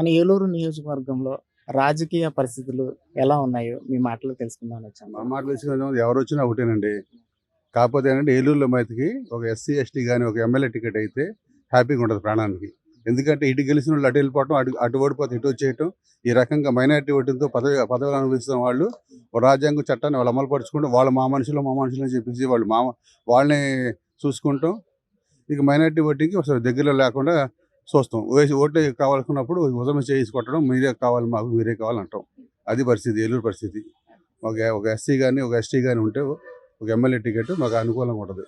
మన ఏలూరు నియోజకవర్గంలో రాజకీయ పరిస్థితులు ఎలా ఉన్నాయో మీ మాటలు తెలుసుకుందామని వచ్చాను. మా మాటలు తెలుసుకుందాం. ఎవరు వచ్చినా ఒకటేనండి. కాకపోతే ఏంటంటే ఏలూరులో మైతికి ఒక ఎస్సీ ఎస్టీ కానీ ఒక ఎమ్మెల్యే టికెట్ అయితే హ్యాపీగా ఉంటుంది ప్రాణానికి. ఎందుకంటే ఇటు గెలిచిన వాళ్ళు అటు వెళ్ళిపోవటం అటు అటు ఓడిపోతే ఇటు వచ్చేయటం ఈ రకంగా మైనారిటీ ఓటింగ్తో పదవి పదవులు అనుభవిస్తున్న వాళ్ళు రాజ్యాంగ చట్టాన్ని వాళ్ళు అమలు పరుచుకుంటూ వాళ్ళు మా మనుషులు మా మనుషులు అని చెప్పేసి వాళ్ళు మా వాళ్ళని చూసుకుంటాం. ఇక మైనారిటీ ఓటింగ్కి అసలు దగ్గరలో లేకుండా చూస్తాం వేసి ఓట్లు కావాలనుకున్నప్పుడు ఉదయం చేసి కొట్టడం మీరే కావాలి మాకు మీరే కావాలంటాం. అది పరిస్థితి ఏలూరు పరిస్థితి. ఒక ఒక ఎస్సీ కానీ ఒక ఎస్టీ కానీ ఉంటే ఒక ఎమ్మెల్యే టికెట్ మాకు అనుకూలంగా ఉంటుంది.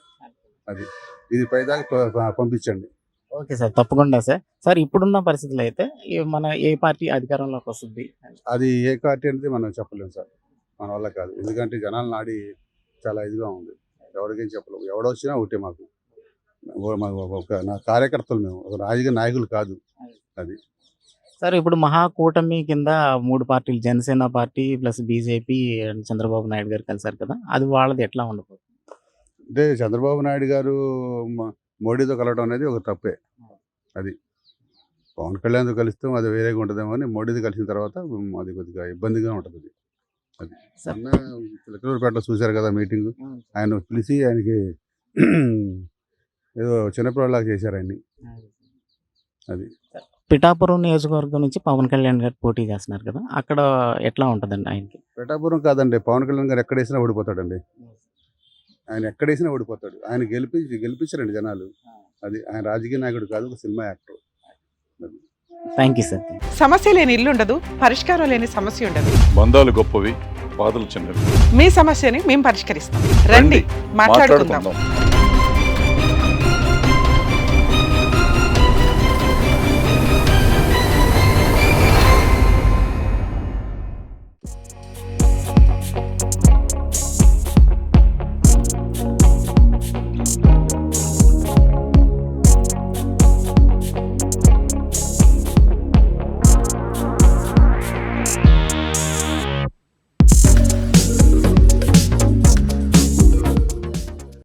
అది. ఇది పైదాకా పంపించండి. ఓకే సార్ తప్పకుండా సార్. సార్ ఇప్పుడున్న పరిస్థితులు అయితే మన ఏ పార్టీ అధికారంలోకి వస్తుంది? అది ఏ పార్టీ అనేది మనం చెప్పలేము సార్. మన వల్ల కాదు. ఎందుకంటే జనాల నాడి చాలా ఇదిగా ఉంది. ఎవరికేం చెప్పలేము ఎవడొచ్చినా ఒకటే మాకు. ఒక నా కార్యకర్తలు మేము ఒక రాజకీయ నాయకులు కాదు సార్ ఇప్పుడు మహాకూటమి కింద మూడు పార్టీలు Janasena party plus BJP and Chandrababu Naidu garu కలిసారు కదా అది వాళ్ళది ఎట్లా ఉండబోతుంది? అంటే చంద్రబాబు నాయుడు గారు మోడీతో కలవడం అనేది ఒక తప్పే అది. పవన్ కళ్యాణ్తో కలిస్తాం అది వేరేగా ఉంటుందేమో అని మోడీతో కలిసిన తర్వాత అది కొద్దిగా ఇబ్బందిగా ఉంటుంది అది. అది చిలకలూరుపేటలో చూశారు కదా మీటింగ్ ఆయన పిలిచి ఆయనకి ఏదో చిన్నపిల్లలాగా చేశారు ఆయన్ని. అది. పిఠాపురం నియోజకవర్గం నుంచి పవన్ కళ్యాణ్ గారు పోటీ చేస్తున్నారు కదా అక్కడ ఎట్లా ఉంటుందండి ఆయనకి? పిఠాపురం కాదండి పవన్ కళ్యాణ్ గారు ఎక్కడేసినా ఓడిపోతాడండి. ఆయన ఎక్కడేసినా ఓడిపోతాడు. ఆయన గెలిపించి గెలిపించారండి జనాలు. అది ఆయన రాజకీయ నాయకుడు కాదు ఒక cinema actor. Thank you sir సమస్య లేని ఇల్లు ఉండదు పరిష్కారం లేని సమస్య ఉండదు. బంధాలు గొప్పవి బాధలు చిన్నవి. మీ సమస్యని మేము పరిష్కరిస్తాం. రండి మాట్లాడుకుందాం.